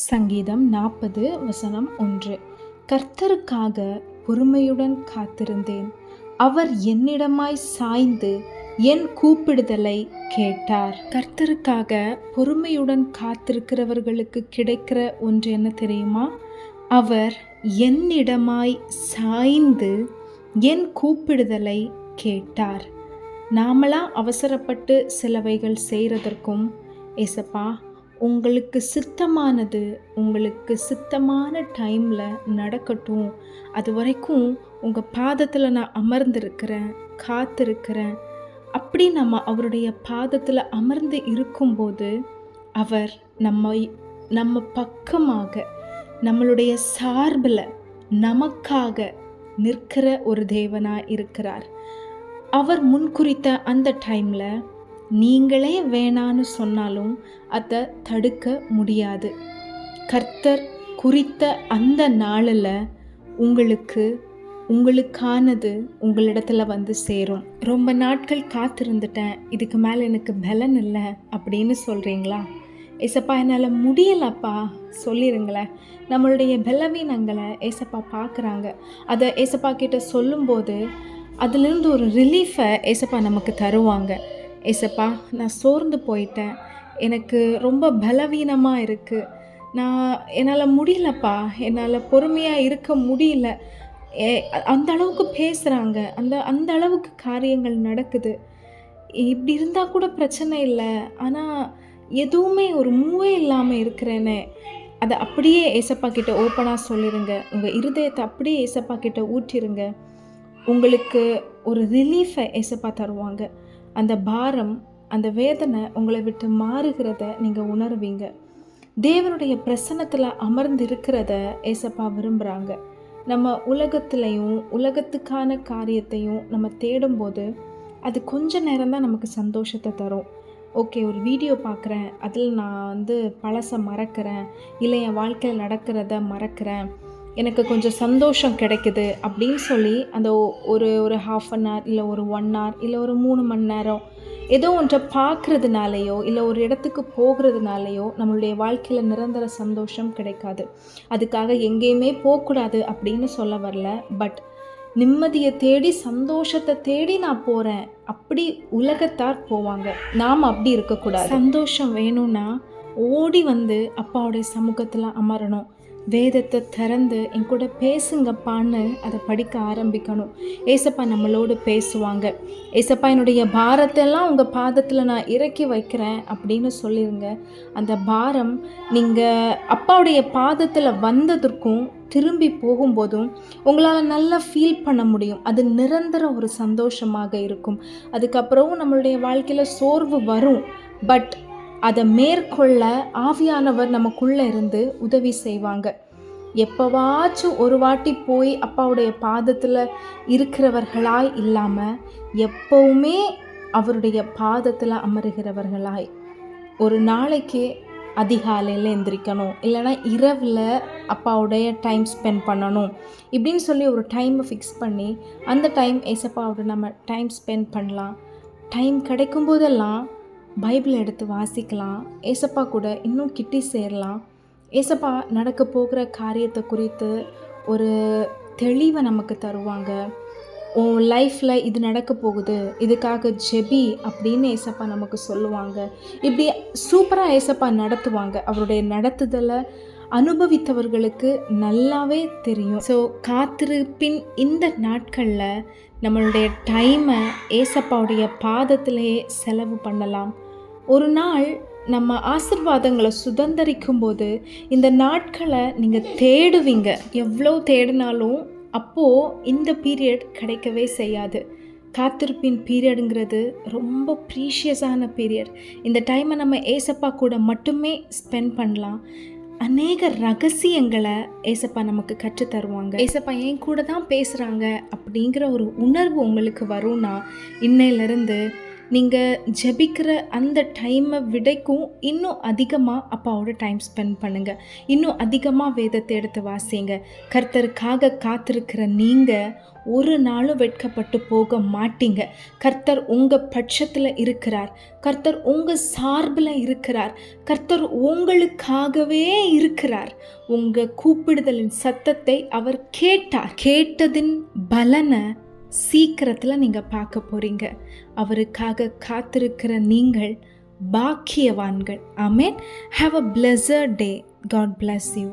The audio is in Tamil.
சங்கீதம் நாற்பது வசனம் ஒன்று. கர்த்தருக்காக பொறுமையுடன் காத்திருந்தேன். அவர் என்னிடமாய் சாய்ந்து என் கூப்பிடுதலை கேட்டார். கர்த்தருக்காக பொறுமையுடன் காத்திருக்கிறவர்களுக்கு கிடைக்கிற ஒன்று என்ன தெரியுமா? அவர் என்னிடமாய் சாய்ந்து என் கூப்பிடுதலை கேட்டார். நாமளாக அவசரப்பட்டு சிலவைகள் செய்கிறதற்கும் ஏசப்பா உங்களுக்கு சித்தமானது உங்களுக்கு சித்தமான டைமில் நடக்கட்டும். அது வரைக்கும் உங்கள் பாதத்தில் நான் அமர்ந்திருக்கிறேன் காத்திருக்கிறேன். அப்படி நம்ம அவருடைய பாதத்தில் அமர்ந்து இருக்கும்போது அவர் நம்மை நம்ம பக்கமாக நம்மளுடைய சார்பில் நமக்காக நிற்கிற ஒரு தேவனாக இருக்கிறார். அவர் முன்குறித்த அந்த டைமில் நீங்களே வேணான்னு சொன்னாலும் அதை தடுக்க முடியாது. கர்த்தர் குறித்த அந்த நாளில் உங்களுக்கு உங்களுக்கானது உங்களிடத்துல வந்து சேரும். ரொம்ப நாட்கள் காத்திருந்துட்டேன் இதுக்கு மேலே எனக்கு பலன் இல்லை அப்படின்னு சொல்கிறீங்களா ஏசப்பா என்னால் முடியலப்பா. சொல்லிடுங்களேன் நம்மளுடைய பலவீனங்களை ஏசப்பா பார்க்குறாங்க அதை ஏசப்பா கிட்ட சொல்லும்போது அதுலேருந்து ஒரு ரிலீஃபை ஏசப்பா நமக்கு தருவாங்க. ஏசப்பா நான் சோர்ந்து போயிட்டேன். எனக்கு ரொம்ப பலவீனமாக இருக்குது நான் என்னால் முடியலப்பா. என்னால் பொறுமையாக இருக்க முடியல. ஏ அந்த அளவுக்கு பேசுகிறாங்க அந்த அந்த அளவுக்கு காரியங்கள் நடக்குது. இப்படி இருந்தால் கூட பிரச்சனை இல்லை. ஆனால் எதுவுமே ஒரு மூவே இல்லாமல் இருக்கிறேனே. அதை அப்படியே ஏசப்பா கிட்ட ஓப்பனாக சொல்லிடுங்க உங்கள் இருதயத்தை அப்படியே ஏசப்பா கிட்ட ஊற்றிருங்க. உங்களுக்கு ஒரு ரிலீஃபை ஏசப்பா தருவாங்க. அந்த பாரம் அந்த வேதனை உங்களை விட்டு மாறுகிறத நீங்கள் உணர்வீங்க. தேவனுடைய பிரசன்னத்தில் அமர்ந்து இருக்கிறத ஏசப்பா விரும்புகிறாங்க நம்ம உலகத்துலேயும் உலகத்துக்கான காரியத்தையும் நம்ம தேடும்போது அது கொஞ்ச நேரம்தான் நமக்கு சந்தோஷத்தை தரும். ஓகே ஒரு வீடியோ பார்க்குறேன் அதில் நான் வந்து பழசை மறக்கிறேன் இல்லை என் வாழ்க்கையில் நடக்கிறத மறக்கிறேன் எனக்கு கொஞ்சம் சந்தோஷம் கிடைக்குது அப்படின்னு சொல்லி அந்த ஒரு ஒரு ஹாஃப் அன் ஹவர் இல்லை ஒரு ஒன் ஹவர் இல்லை ஒரு மூணு மணி நேரம் ஏதோ ஒன்றை பார்க்குறதுனாலையோ இல்லை ஒரு இடத்துக்கு போகிறதுனாலையோ நம்மளுடைய வாழ்க்கையில் நிரந்தர சந்தோஷம் கிடைக்காது. அதுக்காக எங்கேயுமே போகக்கூடாது அப்படின்னு சொல்ல வரல. பட் நிம்மதியை தேடி சந்தோஷத்தை தேடி நான் போகிறேன் அப்படி உலகத்தார் போவாங்க. நாம் அப்படி இருக்கக்கூடாது. சந்தோஷம் வேணும்னா ஓடி வந்து அப்பாவுடைய சமூகத்தில் அமரணும். வேதத்தை திறந்து என் கூட பேசுங்கப்பான்னு அதை படிக்க ஆரம்பிக்கணும். ஏசப்பா நம்மளோடு பேசுவாங்க. ஏசப்பா என்னுடைய பாரத்தெல்லாம் உங்கள் பாதத்தில் நான் இறக்கி வைக்கிறேன் அப்படின்னு சொல்லிடுங்க அந்த பாரம் நீங்கள் அப்பாவுடைய பாதத்தில் வந்ததற்கும் திரும்பி போகும்போதும் உங்களால் நல்லா ஃபீல் பண்ண முடியும். அது நிரந்தர ஒரு சந்தோஷமாக இருக்கும். அதுக்கப்புறம் நம்மளுடைய வாழ்க்கையில் சோர்வு வரும். பட் அதை மேற்கொள்ள ஆவியானவர் நமக்குள்ளே இருந்து உதவி செய்வாங்க. எப்போவாச்சும் ஒரு வாட்டி போய் அப்பாவுடைய பாதத்தில் இருக்கிறவர்களாய் இல்லாமல் எப்பவுமே அவருடைய பாதத்தில் அமருகிறவர்களாய். ஒரு நாளைக்கு அதிகாலையில் எந்திரிக்கணும். இல்லைன்னா இரவில் அப்பாவுடைய டைம் ஸ்பெண்ட் பண்ணணும். இப்படின்னு சொல்லி ஒரு டைமை ஃபிக்ஸ் பண்ணி அந்த டைம் ஏசப்பாவோட நம்ம டைம் ஸ்பெண்ட் பண்ணலாம். டைம் கிடைக்கும் போதெல்லாம் பைபிள் எடுத்து வாசிக்கலாம். ஏசப்பா கூட இன்னும் கிட்டி சேரலாம். ஏசப்பா நடக்க போகிற காரியத்தை குறித்து ஒரு தெளிவை நமக்கு தருவாங்க. உன் லைஃப்பில் இது நடக்க போகுது. இதுக்காக ஜெபி அப்படின்னு ஏசப்பா நமக்கு சொல்லுவாங்க. இப்படி சூப்பராக ஏசப்பா நடத்துவாங்க. அவருடைய நடத்துதலை அனுபவித்தவர்களுக்கு நல்லாவே தெரியும். ஸோ காத்திருப்பின் இந்த நாட்களில் நம்மளுடைய டைமை ஏசப்பாவுடைய பாதத்திலேயே செலவு பண்ணலாம். ஒரு நாள் நம்ம ஆசிர்வாதங்களை சுதந்திரிக்கும் போது இந்த நாட்களை நீங்கள் தேடுவீங்க. எவ்வளோ தேடினாலும் அப்போது இந்த பீரியட் கிடைக்கவே செய்யாது. காத்திருப்பின் பீரியடுங்கிறது ரொம்ப ப்ரீஷியஸான பீரியட் இந்த டைமை நம்ம ஏசப்பா கூட மட்டுமே ஸ்பெண்ட் பண்ணலாம். அநேக ரகசியங்களை ஏசப்பா நமக்கு கற்றுத் தருவாங்க ஏசப்பா என் கூட தான் பேசுகிறாங்க அப்படிங்கிற ஒரு உணர்வு உங்களுக்கு வரும்னா இன்னையிலேருந்து நீங்கள் ஜெபிக்கிற அந்த டைமை விடைக்கும் இன்னும் அதிகமாக அப்பாவோட டைம் ஸ்பெண்ட் பண்ணுங்கள் இன்னும் அதிகமாக வேதத்தை எடுத்து வாசிங்க. கர்த்தருக்காக காத்திருக்கிற நீங்கள் ஒரு நாளும் வெட்கப்பட்டு போக மாட்டீங்க. கர்த்தர் உங்கள் பட்சத்தில் இருக்கிறார். கர்த்தர் உங்கள் சார்பில் இருக்கிறார். கர்த்தர் உங்களுக்காகவே இருக்கிறார். உங்கள் கூப்பிடுதலின் சத்தத்தை அவர் கேட்டார். கேட்டதின் பலனை சீக்கிரத்தில் நீங்கள் பார்க்க போகிறீங்க அவருக்காக காத்திருக்கிற நீங்கள் பாக்கியவான்கள். Amen have a pleasure day God bless you